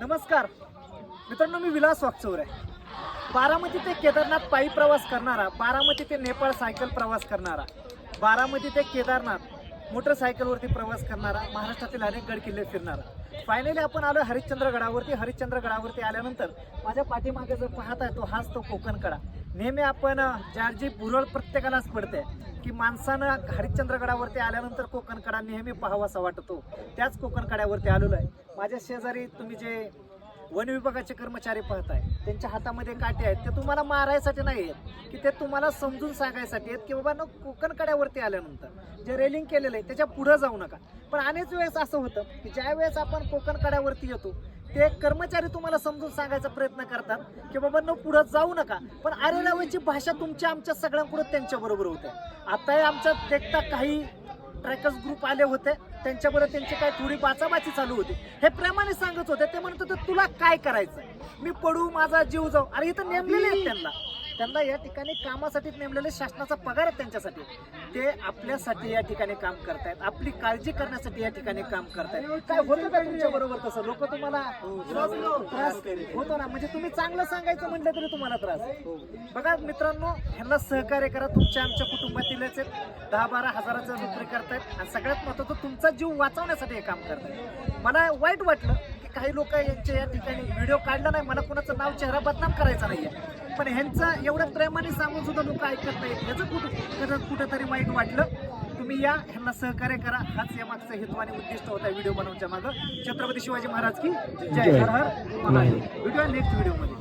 नमस्कार. मित्रांनो मी विलास वागचौरे बारामती ते केदारनाथ पायी प्रवास करणारा बारामती ते नेपाळ सायकल प्रवास करणारा बारामती ते केदारनाथ मोटरसायकलवरती प्रवास करणारा महाराष्ट्रातील अनेक गड किल्ले फिरणारा. फायनली आपण आलो हरिश्चंद्र गडावरती हरिश्चंद्र गडावरती आल्यानंतर माझ्या पाठीमागे जो पाहत आहे तो हाच तो कोकण कडा नेहमी आपण ज्या जी बुरळ प्रत्येकालाच पडते. की माणसानं हरिश्चंद्रगडावरती आल्यानंतर कोकण कडा नेहमी पाहावासा वाटतो. त्याच कोकण कड्यावरती आलेलो आहे. माझ्या शेजारी तुम्ही जे वन विभागाचे कर्मचारी पाहताय त्यांच्या हातामध्ये काटे आहेत ते तुम्हाला मारायसाठी नाही आहेत की ते तुम्हाला समजून सांगायसाठी आहेत की बाबा न कोकण कड्यावरती आल्यानंतर जे रेलिंग केलेलं आहे त्याच्या पुढं जाऊ नका. पण अनेक वेळेस असं होतं की ज्या वेळेस आपण कोकण कड्यावरती येतो ते कर्मचारी तुम्हाला समजून सांगायचा प्रयत्न करतात की बाबा न पुढं जाऊ नका. पण आरेला वेळची भाषा तुमच्या आमच्या सगळ्यांकडून त्यांच्या बरोबर होते. आता आमच्या देखता काही ट्रॅकर्स ग्रुप आले होते. त्यांच्याबरोबर त्यांची काय थोडी बाचाबाची चालू होती. हे प्रेमाने सांगत होते. ते म्हणत होते तुला काय करायचं? मी पडू माझा जीव जाऊ. अरे इथं नेमलेले आहेत त्यांना. त्यांना या ठिकाणी कामासाठी नेमलेले शासनाचा पगार आहे त्यांच्यासाठी. ते आपल्यासाठी या ठिकाणी काम करतायत. आपली काळजी करण्यासाठी या ठिकाणी काम करतायत. काय होतं का तुमच्या बरोबर तसं? लोक तुम्हाला त्रास होतो ना? म्हणजे तुम्ही चांगलं सांगायचं म्हटलं तरी तुम्हाला त्रास. बघा मित्रांनो ह्यांना सहकार्य करा. तुमच्या आमच्या कुटुंबातीलच आहेत. दहा बारा हजाराचा विक्री करतायत. आणि सगळ्यात महत्वाचं तुमचा जीव वाचवण्यासाठी हे काम करतायत. मला वाईट वाटलं की काही लोक यांच्या या ठिकाणी व्हिडिओ काढला नाही. मला कोणाचं नाव चेहरा बदनाम करायचा आहे पण ह्यांचं एवढं प्रेमाने सांगून सुद्धा लोक ऐकत नाहीत. ह्याचं कुठं कुठंतरी वाईट वाटलं. तुम्ही या ह्यांना सहकार्य करा. हाच या मागचा हेतू आणि उद्दिष्ट होता व्हिडिओ बनवण्याच्या मागं. छत्रपती शिवाजी महाराज की जय. हर हर. भेटूया नेक्स्ट व्हिडिओमध्ये